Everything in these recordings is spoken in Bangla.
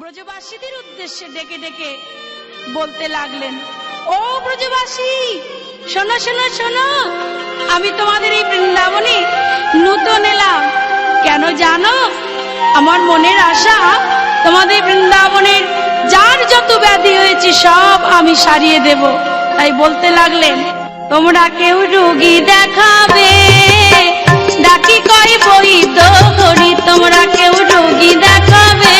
ব্রজবাসীদের উদ্দেশ্যে ডেকে ডেকে বলতে লাগলেন, ও ব্রজবাসী, শোনো শোনো শোনো, আমি তোমাদের এই বৃন্দাবনে নূতন এলাম। কেন জানো? আমার মনের আশা, তোমাদের বৃন্দাবনের যার যত ব্যাধি হয়েছে সব আমি সারিয়ে দেব। তাই বলতে লাগলেন, তোমরা কেউ রোগী দেখাবে, ডাকি কয় বৈদ্য করি তোমরা কেউ রোগী দেখাবে।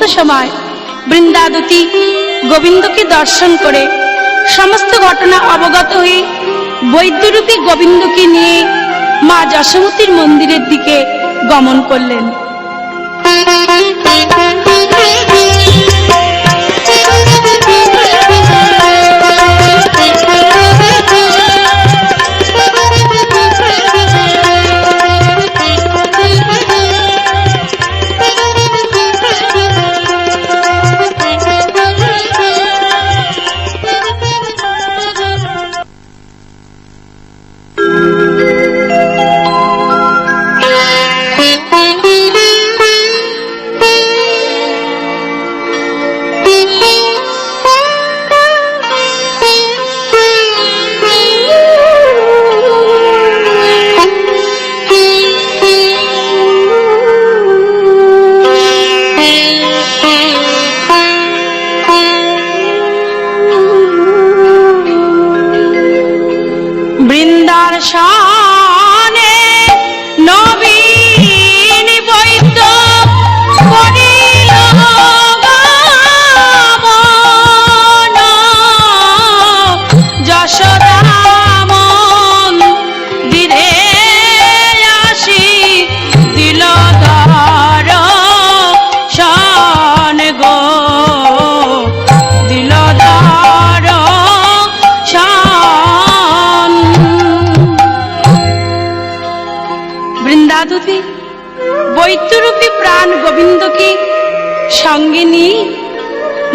এমতো সময় বৃন্দাদতী গোবিন্দকে দর্শন করে সমস্ত ঘটনা অবগত হয়ে বৈদ্যরূপী গোবিন্দকে নিয়ে মা যশোমতীর মন্দিরের দিকে গমন করলেন। বৈদ্যরূপী প্রাণ গোবিন্দকে সঙ্গে নিয়ে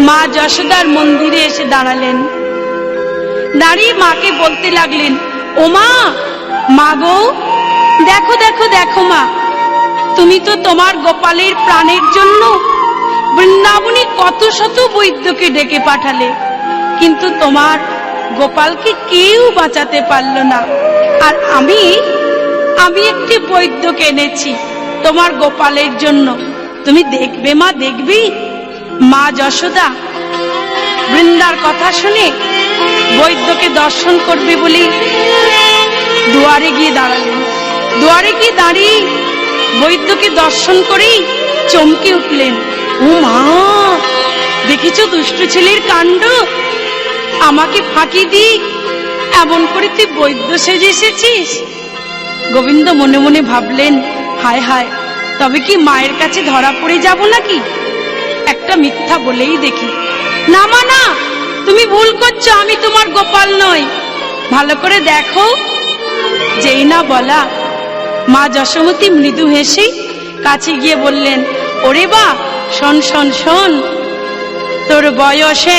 মা যশোদার মন্দিরে এসে দাঁড়ালেন। দাঁড়িয়ে মাকে বলতে লাগলেন, ও মা মা গো, দেখো দেখো দেখো মা, তুমি তো তোমার গোপালের প্রাণের জন্য বৃন্দাবনে কত শত বৈদ্যকে ডেকে পাঠালে, কিন্তু তোমার গোপালকে কেউ বাঁচাতে পারল না। আর আমি আমি একটি বৈদ্যকে এনেছি। তোমার গোপালের জন্য। তুমি দেখবে মা, দেখবি? মা যশোদা, বৃন্দার কথা শুনে বৈদ্যকে দর্শন করবে বলি দুয়ারে গিয়ে দাঁড়ালেন। দুয়ারে গিয়ে দাঁড়িয়ে বৈদ্যকে দর্শন করেই চমকে উঠলেন। ও মা, দেখেছ দুষ্ট ছেলের কাণ্ড? আমাকে ফাঁকি দি, এমন করে তুই বৈদ্য সেজে এসেছিস? গোবিন্দ মনে মনে ভাবলেন হায় হায়, তবে কি মায়ের কাছে ধরা পড়ে যাব নাকি? একটা মিথ্যা বলেই দেখি। না মা, না, তুমি ভুল করছ, আমি তোমার গোপাল নই। ভালো করে দেখো। যেই না বলা। মা যশোমতী মৃদু হেসে কাছে গিয়ে বললেন, ওরে বা, শোন শোন শোন, তোর বয়সে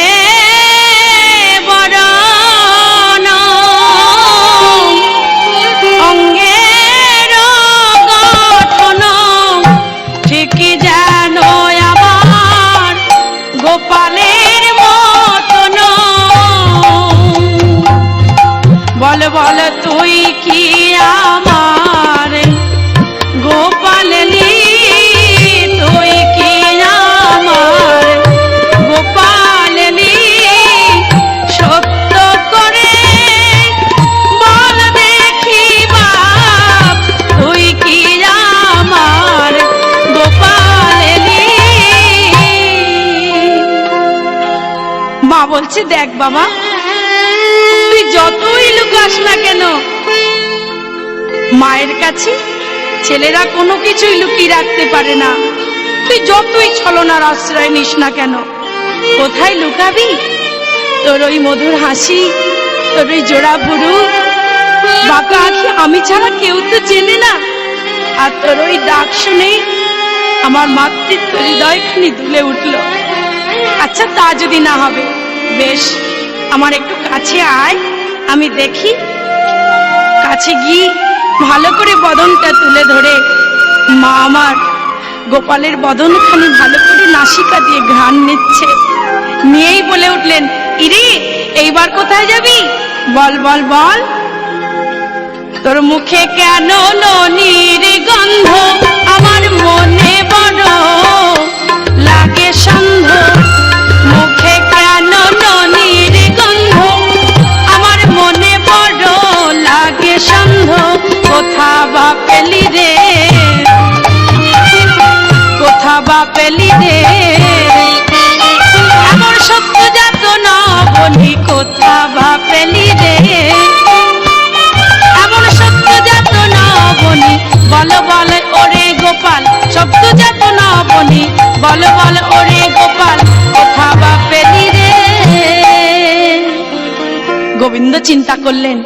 মায়ের কাছে ছেলেরা কোনো কিছুই লুকিয়ে রাখতে পারে না। তুই যতই ছলনার আশ্রয় নিস না কেন, কোথায় লুকাবি? তোর ওই মধুর হাসি, তোর ওই জোড়া ভুরু, বাঁকা আঁখি আমি ছাড়া কেউ তো চেনে না। আর তোর ওই ডাক শুনে আমার মাতৃত্ব হৃদয়খানি দুলে উঠল। আচ্ছা তা যদি না হবে, বেশ, আমার একটু কাছে আয়, আমি দেখি। কাছে গিয়ে ভালো করে বদনটা তুলে ধরে। মা আমার, গোপালের বদনখানি ভালো করে নাসিকা দিয়ে ঘ্রাণ নিচ্ছে। নিয়েই বলে উঠলেন, ইরে, এইবার কোথায় যাবি? বল বল বল। তোর মুখে কেন ননির বলি, বল ওরে গোবিন্দ চিন্তা করলেন,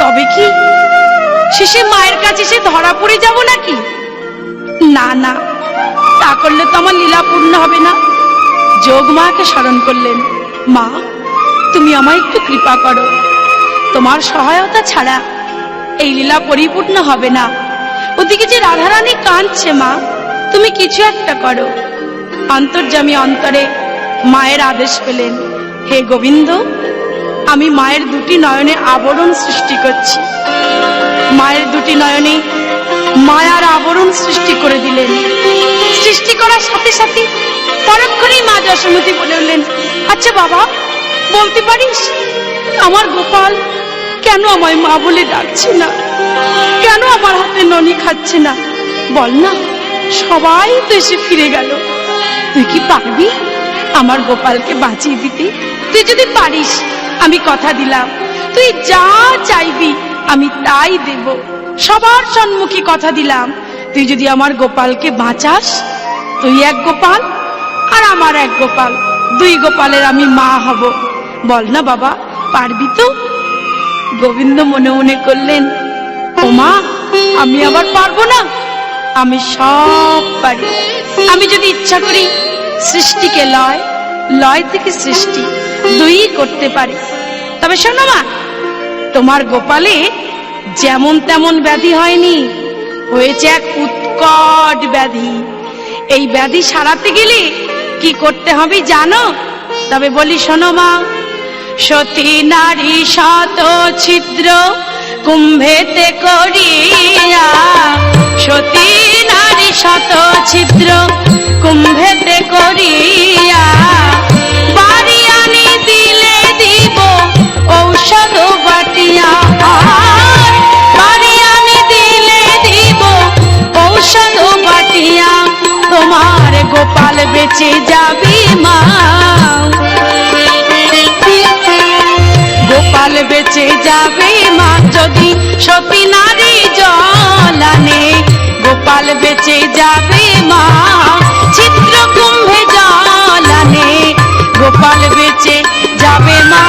তবে কি শেষে মায়ের কাছে সে ধরা পড়ে যাব নাকি? না না, তা করলে তো আমার লীলা পূর্ণ হবে না। যোগ মাকে স্মরণ করলেন, মা, তুমি আমায় একটু কৃপা করো। তোমার সহায়তা ছাড়া এই লীলা পরিপূর্ণ হবে না। ওদিকে যে রাধারানী কাঁদছে, মা, তুমি কিছু একটা করো। অন্তর্জামী অন্তরে মায়ের আদেশ পেলেন। হে গোবিন্দ, আমি মায়ের দুটি নয়নে আবরণ সৃষ্টি করছি। মায়ের দুটি নয়নে মায়ার আবরণ সৃষ্টি করে দিলেন। সৃষ্টি করার সাথে সাথে পরক্ষণেই মা যশোমতী বলে উঠলেন আচ্ছা বাবা, বলতে পারিস, আমার গোপাল কেন আমায় মা বলে ডাকছে না? কেন আমার হাতে ননি খাচ্ছে না? বল না, সবাই তো এসে ফিরে গেল। তুই কি পারবি আমার গোপালকে বাঁচিয়ে দিতে? তুই যদি পারিস, আমি কথা দিলাম। তুই যা চাইবি, আমি তাই দেব। সবার সম্মুখে কথা দিলাম। তুই যদি আমার গোপালকে বাঁচাস, তুই এক গোপাল আর আমার এক গোপাল। দুই গোপালের আমি মা হব। বল না বাবা, পারবি তো? গোবিন্দ মনে মনে করলেন ও মা আমি আবার পারব না? আমি সব পারি। আমি যদি ইচ্ছা করি সৃষ্টিকে লয় লয় থেকে সৃষ্টি দুই করতে পারি। তবে শোনো মা, তোমার গোপালে যেমন তেমন ব্যাধি হয়নি, হয়েছে এক উৎকট ব্যাধি। এই ব্যাধি সারাতে গেলে কি করতে হবে জানো? তবে বলি শোনো মা, সতী নারী শত ছিদ্র কুম্ভেতে করিয়া সতী নারী শত ছিদ্র কুম্ভেতে করিয়া বাড়ি আনি দিলে দিব ঔষধ বাটিয়া। বাড়ি আনি দিলে দিব ঔষধ বাটিয়া। তোমার গোপাল বেঁচে যাবি মা। গোপাল বেঁচে যাবে মা। যদি সতী নারী জলানে গোপাল বেঁচে যাবে মা। চিত্র কুম্ভে জলানে গোপাল বেঁচে যাবে মা।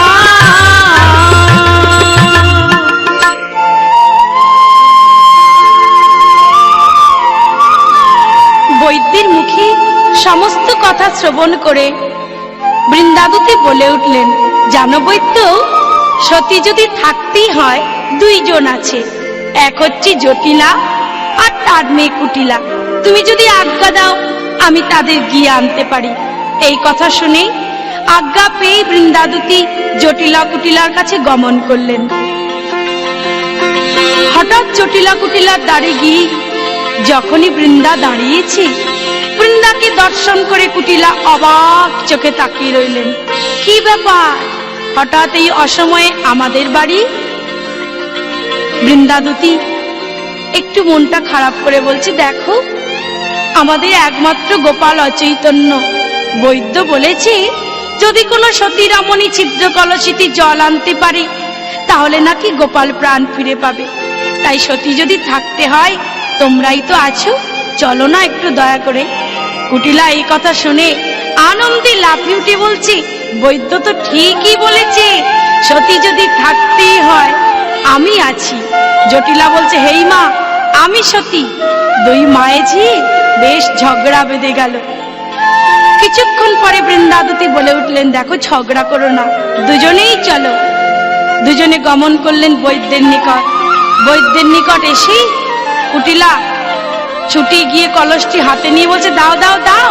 মুখে সমস্ত কথা শ্রবণ করে বৃন্দাবতী বলে উঠলেন, জানো বৈদ্য, সতী যদি থাকতেই হয় দুইজন আছে, এক হচ্ছে জটিলা আর তার মেয়ে কুটিলা, তুমি যদি আজ্ঞা দাও, আমি তাদের গিয়ে আনতে পারি। এই কথা শুনে আজ্ঞা পেয়ে বৃন্দাদুতি জটিলা কুটিলার কাছে গমন করলেন। হঠাৎ জটিলা কুটিলার দ্বারে গিয়ে যখনই বৃন্দা দাঁড়িয়েছি, বৃন্দাকে দর্শন করে কুটিলা অবাক চোখে তাকিয়ে রইলেন। কি ব্যাপার? হঠাৎ এই অসময়ে আমাদের বাড়ি? বৃন্দাদুতি একটু মনটা খারাপ করে বলছে, দেখো, আমাদের একমাত্র গোপাল অচৈতন্য। বৈদ্য বলেছে, যদি কোনো সতী রমণী ছিদ্র কলসিতে জল আনতে পারে, তাহলে নাকি গোপাল প্রাণ ফিরে পাবে। তাই সতী যদি থাকতে হয়, তোমরাই তো আছো, চলো না একটু দয়া করে। কুটিলা এই কথা শুনে আনন্দে লাফিয়ে উঠে বলছে, বৈদ্য তো ঠিকই বলেছে, সতী যদি থাকতেই হয় আমি আছি। জটিলা বলছে, হেই মা, আমি সতী। দুই মায়েঝি বেশ ঝগড়া বেঁধে গেল। কিছুক্ষণ পরে বৃন্দাদতী বলে উঠলেন, দেখো, ঝগড়া করো না, দুজনেই চলো। দুজনে গমন করলেন বৈদ্যের নিকট। বৈদ্যের নিকট এসেই কুটিলা ছুটি গিয়ে কলসটি হাতে নিয়ে বলছে, দাও দাও দাও,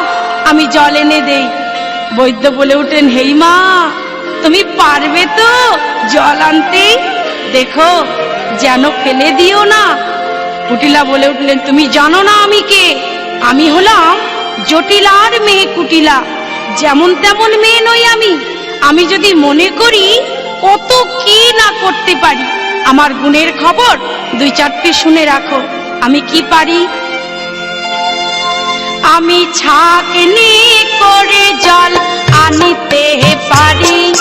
আমি জল এনে দেই। বৈদ্য বলে উঠলেন, হেই মা, তুমি পারবে তো জল আনতে? দেখো, যেন ফেলে দিও না। কুটিলা বলে উঠলেন, তুমি জানো না আমি কে? আমি হলাম জটিলার মেয়ে কুটিলা। যেমন তেমন মেয়ে নই আমি। আমি যদি মনে করি, কত কি না করতে পারি? আমার গুণের খবর দুই চারটে শুনে রাখো। আমি কি পারি? আমি ছাকনি করে জল আনিতে পারি।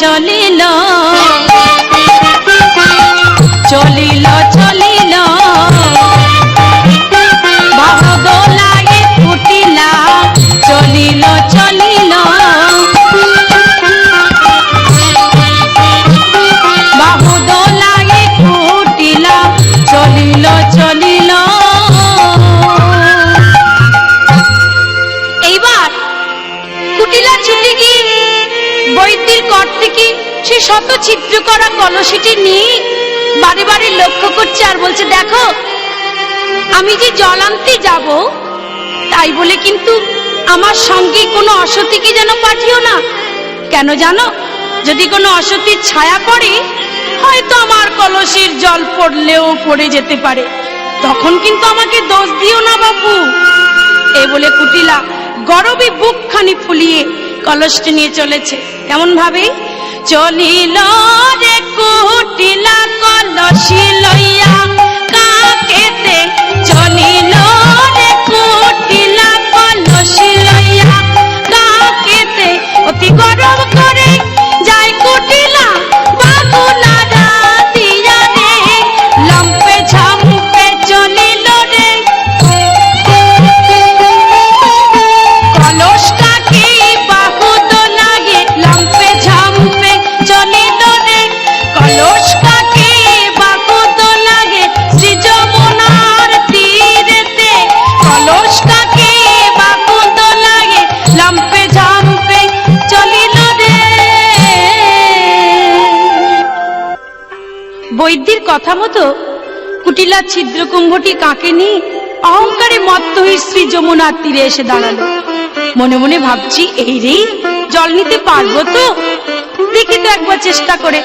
চলিল সে শত ছিদ্র করা কলসিটি নিয়ে বারে বারে লক্ষ্য করছে আর বলছে, দেখো, আমি যে জল আনতে যাব, তাই বলে কিন্তু আমার সঙ্গে কোনো যেন পাঠিও না। কেন জানো? যদি কোনো ছায়া পড়ে, হয়তো আমার কলসির জল পড়লেও পড়ে যেতে পারে। তখন কিন্তু আমাকে দোষ দিও না বাবু এ বলে কুটিলা গরবে বুকখানি ফুলিয়ে কলসটি নিয়ে চলেছে। কেমন ভাবে? চলিল রে কুটিলা কলসি লইয়া কাকেতে চলিল কথা মতো কুটিলা ছিদ্র কুম্ভটি কাকে নিয়ে অহংকারে মত্ত হয়ে শ্রী যমুনার তীরে এসে দাঁড়াল। মনে মনে ভাবছি, এই রে, জল নিতে পারব তো? দেখি তো একবার চেষ্টা করে।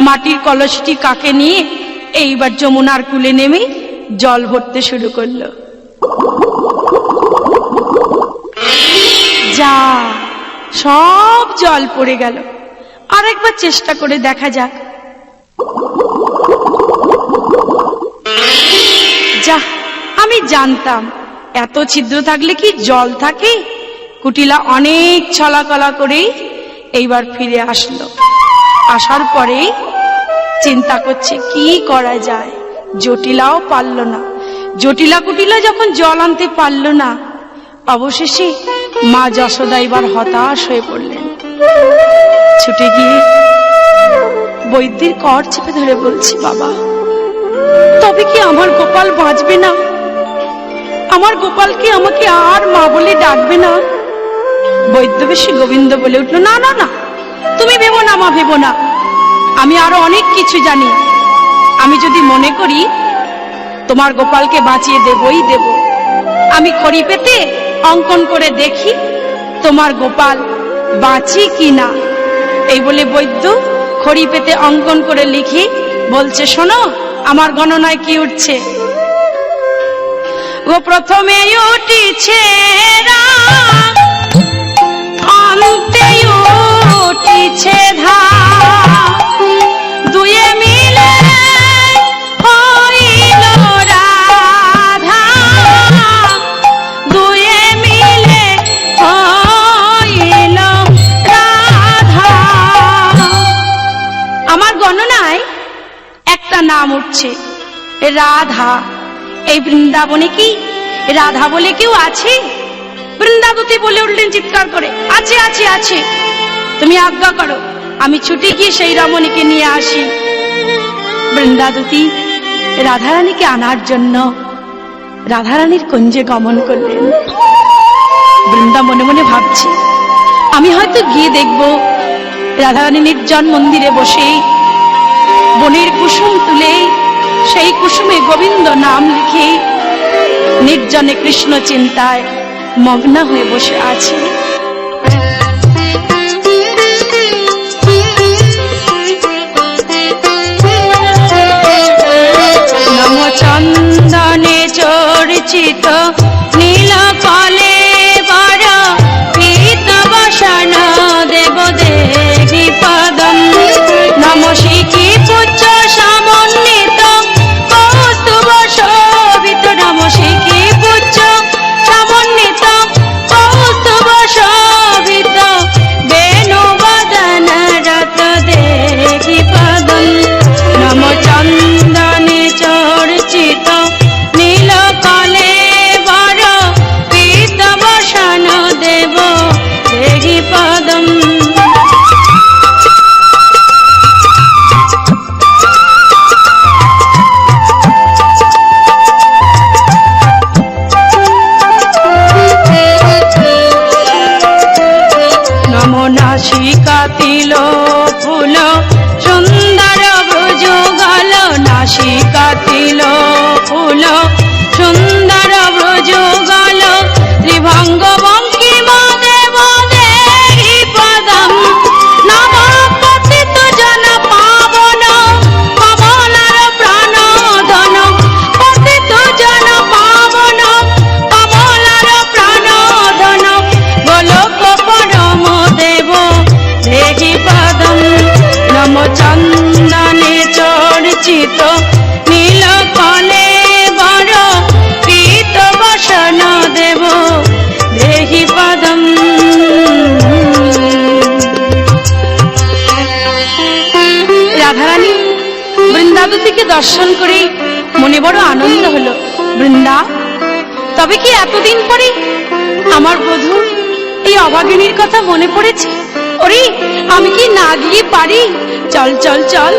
মাটির কলসটি কাকে নিয়ে এইবার যমুনার কুলে নেমে জল ভরতে শুরু করল। যা, সব জল পড়ে গেল। আরেকবার চেষ্টা করে দেখা যাক। যা, আমি জানতাম। এত ছিদ্র থাকলে কি জল থাকে? কুটিলা অনেক ছলাকলা করে এইবার ফিরে আসলো। আসার পরে চিন্তা করছে, কি করা যায়? জটিলাও পারল না। জটিলা কুটিলা যখন জল আনতে পারল না, অবশেষে মা যশোদা এবার হতাশ হয়ে পড়লেন। ছুটে গিয়ে বৈদ্যের কর চেপে ধরে বলছি, বাবা তবে কি আমার গোপাল বাঁচবে না? আমার গোপাল কি আমাকে আর মা বলে ডাকবে না? বৈদ্যবেশী গোবিন্দ বলে উঠল, না না না, তুমি ভেবো না, মা, ভেবো না। আমি আরও অনেক কিছু জানি। আমি যদি মনে করি, তোমার গোপালকে বাঁচিয়ে দেবই দেব। আমি খড়ি পেতে অঙ্কন করে দেখি, তোমার গোপাল বাঁচি কি না? এই বলে বৈদ্য খড়ি পেতে অঙ্কন করে লিখি বলছে, শোনো আমার গণনায় কি উঠছে? ও প্রথমে উঠিছে উঠিছে ধা। নাম উঠছে। রাধা। এই বৃন্দাবনে কি? রাধা বলে কেউ আছে? বৃন্দাবতী বলে উঠলেন চিৎকার করে, আছে আছে আছে। তুমি আজ্ঞা করো, আমি ছুটি গিয়ে সেই রমণীকে নিয়ে আসি। বৃন্দাদতী রাধারানীকে আনার জন্য রাধারানীর কুঞ্জে গমন করলেন। বৃন্দা মনে মনে ভাবছে, আমি হয়তো গিয়ে দেখব রাধারানী নির্জন মন্দিরে বসে বনের কুসুম তুলে, সেই কুসুমে গোবিন্দ নাম লিখে, নির্জনে কৃষ্ণ চিন্তায় মগ্ন হয়ে বসে আছে। চন্দনে চর্চিত নীল কলে তিল ফুল সুন্দর ভ্রুযুগল নাসিকা তিল দর্শন করে মনে বড় আনন্দ হলো। বৃন্দা, তবে কি এতদিন পরে আমার বধূ এই অভাগিনীর কথা মনে পড়েছে? ওরে, আমি কি না গিয়ে পারি? চল চল চল,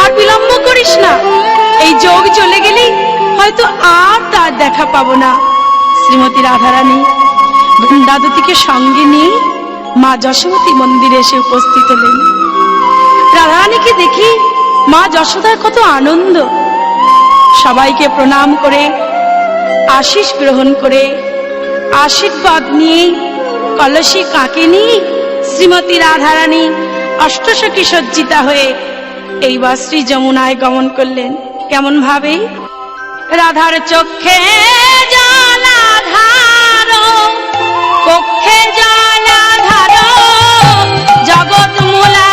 আর বিলম্ব করিস না। এই যোগ চলে গেলে হয়তো আর তার দেখা পাবো না। শ্রীমতী রাধারানী বৃন্দাবতীকে সঙ্গে নিয়ে মা যশোমতী মন্দিরে এসে উপস্থিত হলেন। রাধারানীকে দেখি মা যশোদার কত আনন্দ। সবাইকে প্রণাম করে আশিস গ্রহণ করে, আশীর্বাদ নিয়ে কলসী কাকে নিয়ে শ্রীমতী রাধারানী অষ্টসখী সজ্জিতা হয়ে এইবার শ্রী যমুনায় গমন করলেন। কেমন ভাবে? রাধার চোখে জলাধার কক্ষে জলাধার জগৎ মূলাধারে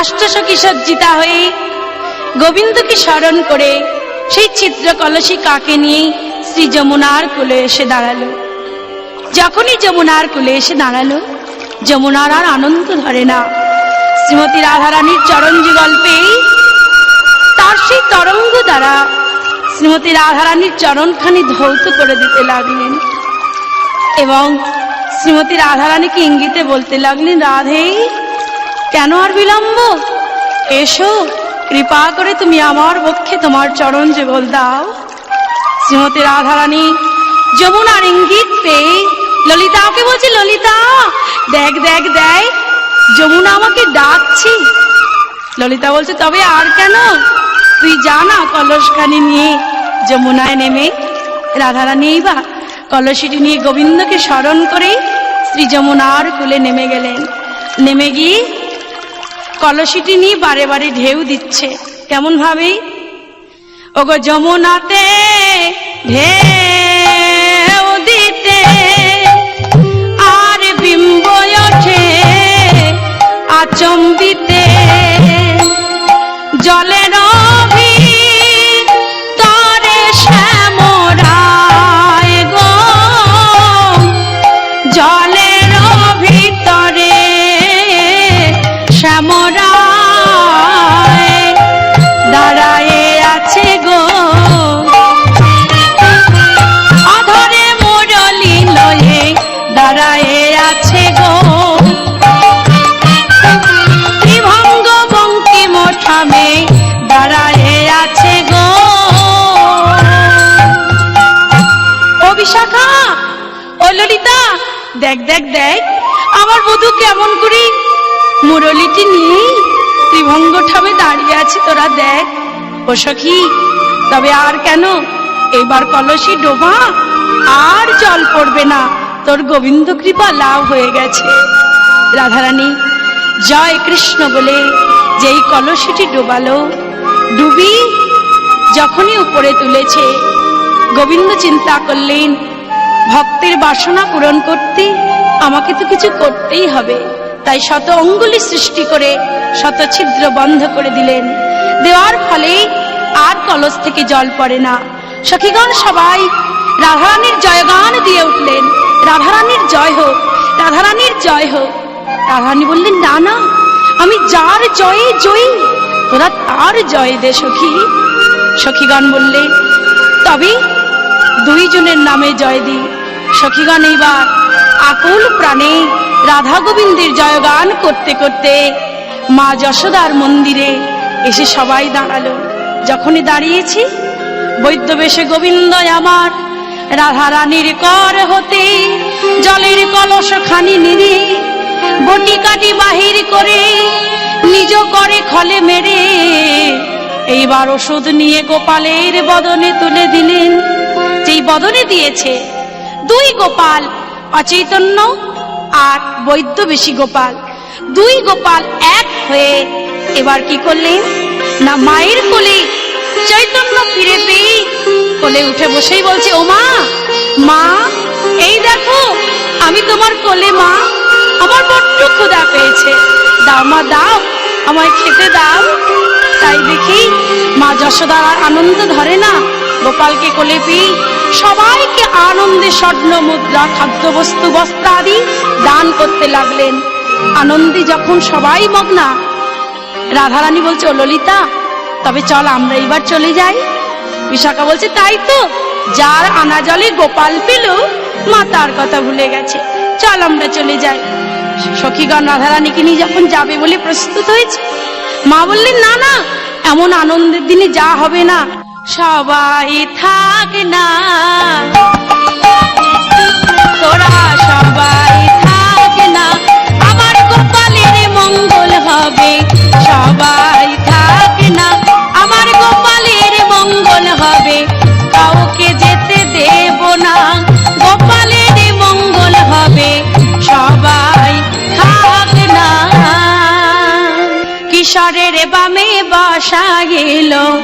অষ্টসখী সজ্জিতা হয়ে গোবিন্দকে স্মরণ করে সেই চিত্র কলসী কাকে নিয়ে শ্রী যমুনার কুলে এসে দাঁড়াল। যখনই যমুনার কুলে এসে দাঁড়াল, যমুনার আর আনন্দ ধরে না। শ্রীমতী রাধারানীর চরণ যুগল্পে তার সেই তরঙ্গ দ্বারা শ্রীমতী রাধারানীর চরণখানি ধৌত করে দিতে লাগলেন এবং শ্রীমতী রাধারানীকে ইঙ্গিতে বলতে লাগলেন, রাধে কেন আর বিলম্ব? এসো, কৃপা করে তুমি আমার পক্ষে তোমার চরণ যুগল দাও। শ্রীমতী রাধারানী, যমুনার ইঙ্গিত পেয়ে ললিতাকে বলছে, ললিতা, দেখ দেখ দেখ, যমুনা আমাকে ডাকছি। ললিতা বলছে, তবে আর কেন? তুই যা না কলসখানি নিয়ে যমুনায় নেমে। রাধারানী বা কলসিটি নিয়ে গোবিন্দকে স্মরণ করে শ্রী যমুনার কুলে নেমে গেলেন। নেমে গিয়ে কলসিটি নিয়ে বারে বারে ঢেউ দিচ্ছে। কেমন ভাবে? ওগো যমুনাতে ঢেউ দিতে আর বিম্ব ওঠে আচম্বিতে। জলের দেখ দেখ দেখ, আমার বধূ কেমন করি? মুরলিটি নিয়ে ত্রিভঙ্গ ঠামে দাঁড়িয়ে আছে তোরা দেখ। ও সখী, তবে আর কেন? এবার কলসি ডোবা, আর জল পড়বে না। তোর গোবিন্দ কৃপা লাভ হয়ে গেছে। রাধারানী, জয় কৃষ্ণ বলে যেই কলসিটি ডোবালো, ডুবি যখনই উপরে তুলেছে। গোবিন্দ চিন্তা করলেন ভক্তের বাসনা পূরণ করতে আমাকে তো কিছু করতেই হবে। তাই শত অঙ্গুলি সৃষ্টি করে, শত ছিদ্র বন্ধ করে দিলেন। দেওয়ার ফলে আর কলস থেকে জল পড়ে না। সখীগণ সবাই রাধারানীর জয়গান দিয়ে উঠলেন। রাধারানীর জয় হোক, রাধারানীর জয় হোক। রাধারানী বললেন, না না, আমি যার জয়ে জয়ী, তোরা তার জয় দে সখী। সখীগণ বললে তবে দুইজনের নামে জয় দি সখীগণ, এইবার আকুল প্রাণে রাধা গোবিন্দের জয়গান করতে করতে মা যশোদার মন্দিরে এসে সবাই দাঁড়াল। যখনই দাঁড়িয়েছি বৈদ্য বেশে গোবিন্দ আমার রাধা রানীর কর হতে, জলের কলস খানি নিরে বটি কাটি বাহির করে, নিজ করে খলে মেরে, এইবার ওষুধ নিয়ে গোপালের বদনে তুলে দিলেন। যেই বদনে দিয়েছে দুই গোপাল, অচৈতন্য আর বৈদ্য বেশি গোপাল। দুই গোপাল এক হয়ে এবার কি করলেন না মায়ের কোলে চৈতন্য ফিরে পেয়ে কোলে উঠে বসেই বলছে, ও মা মা, এই দেখো, আমি তোমার কোলে মা, আমার বড্ড ক্ষুধা পেয়েছে। দাও মা, দাও, আমায় খেতে দাও। তাই দেখি মা যশোদার আনন্দ ধরে না গোপালকে কোলে পেয়ে সবাইকে আনন্দে স্বর্ণ, মুদ্রা খাদ্যবস্তু বস্ত্র আদি দান করতে লাগলেন। আনন্দে যখন সবাই মগ্না, রাধারানী বলছে, ও ললিতা, তবে চল আমরা এবার চলে যাই। বিশাখা বলছে, তাই তো, যার আনা জলে গোপাল পেল, মা তার কথা ভুলে গেছে। চল আমরা চলে যাই। সখীগণ, রাধারানীকে নিয়ে যখন যাবে বলে প্রস্তুত হয়েছে, মা বললেন, না না, এমন আনন্দের দিনে যা হবে না সবাই থাক না। তোরা সবাই থাক না। আমার গোপালের মঙ্গল হবে। সবাই থাক না। আমার গোপালের মঙ্গল হবে। কাউকে যেতে দেব না। গোপালের মঙ্গল হবে। সবাই থাক না। কিশোরের বামে বসা গেল।